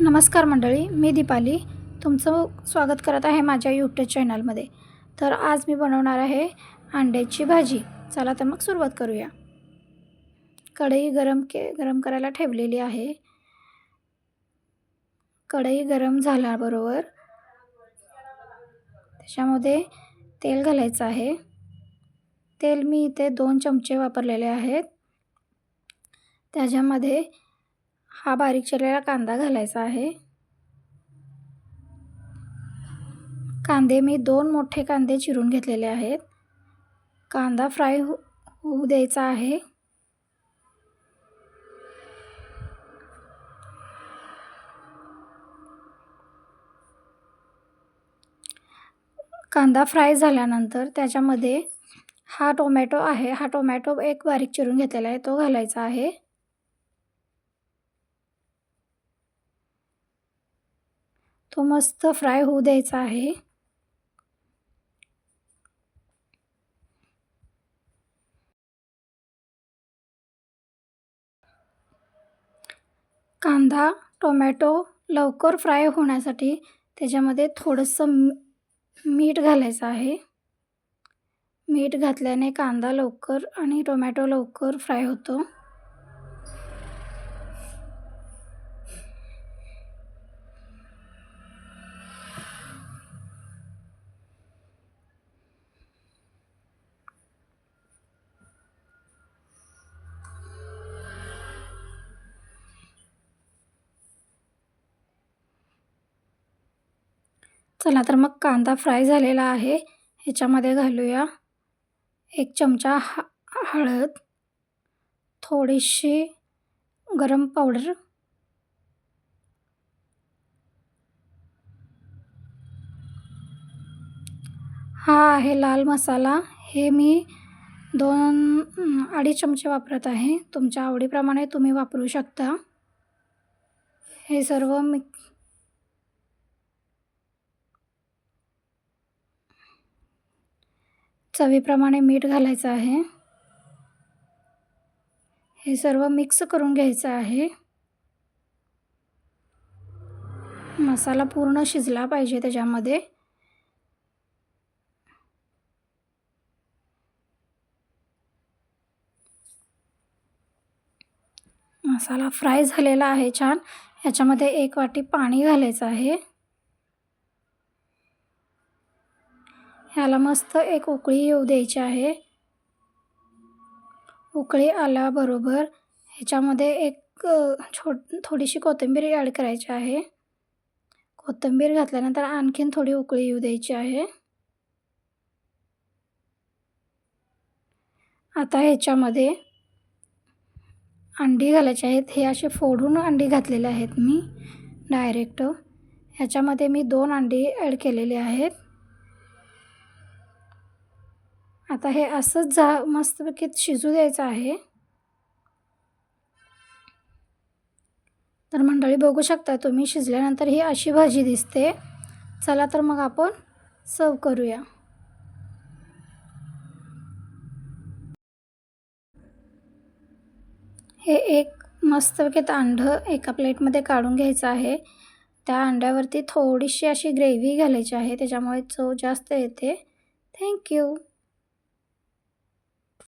नमस्कार मंडळी मी दीपाली. तुमचं स्वागत करत आहे माझ्या यूट्यूब चॅनलमध्ये तर आज मी बनवणार आहे अंड्याची भाजी. चला तर मग सुरुवात करूया. कढई गरम के गरम करायला ठेवलेली आहे. कढई गरम झाल्याबरोबर त्याच्यामध्ये तेल घालायचं आहे. तेल मी इथे दोन चमचे वापरलेले आहेत. त्याच्यामध्ये हा बारीक चिरलेला कांदा घालायचा आहे. कांदे मी दोन मोठे कांदे चिरून घेतलेले आहेत. कांदा फ्राय हो होऊ द्यायचा आहे. कांदा फ्राय झाल्यानंतर त्याच्यामध्ये हा टोमॅटो आहे. हा टोमॅटो एक बारीक चिरून घेतलेला आहे. तो घालायचा आहे. तो मस्त फ्राय होऊ द्यायचा आहे. कांदा टोमॅटो लवकर फ्राय होण्यासाठी त्याच्यामध्ये थोडंसं मीठ घालायचं आहे. मीठ घातल्याने कांदा लवकर आणि टोमॅटो लवकर फ्राय होतो. चला तर मग कांदा फ्राय झालेला आहे. ह्याच्यामध्ये घालूया एक चमचा ह हळद थोडीशी गरम पावडर. हा आहे लाल मसाला. हे मी दोन अडीच चमचे वापरत आहे. तुमच्या आवडीप्रमाणे तुम्ही वापरू शकता. हे सर्व मिक चवीप्रमाणे मीठ घालायचं आहे. हे सर्व मिक्स करून घ्यायचं आहे. मसाला पूर्ण शिजला पाहिजे त्याच्यामध्ये. मसाला फ्राय झालेला आहे छान. याच्यामध्ये एक वाटी पाणी घालायचं आहे. ह्याला मस्त एक उकळी येऊ द्यायची आहे. उकळी आल्याबरोबर ह्याच्यामध्ये एक छो थोडीशी कोथिंबीर ॲड करायची आहे. कोथिंबीर घातल्यानंतर आणखीन थोडी उकळी येऊ द्यायची आहे. आता ह्याच्यामध्ये अंडी घालायचे आहेत. हे असे फोडून अंडी घातलेले आहेत मी डायरेक्ट ह्याच्यामध्ये मी दोन अंडी ॲड केलेले आहेत. आता हे असंच जा मस्तपैकी शिजू द्यायचं आहे. तर मंडळी बघू शकता तुम्ही शिजल्यानंतर ही अशी भाजी दिसते. चला तर मग आपण सर्व करूया. हे एक मस्तपैकी अंडं एका प्लेटमध्ये काढून घ्यायचं आहे. त्या अंड्यावरती थोडीशी अशी ग्रेव्ही घालायची आहे त्याच्यामुळे चव जास्त येते. थँक्यू.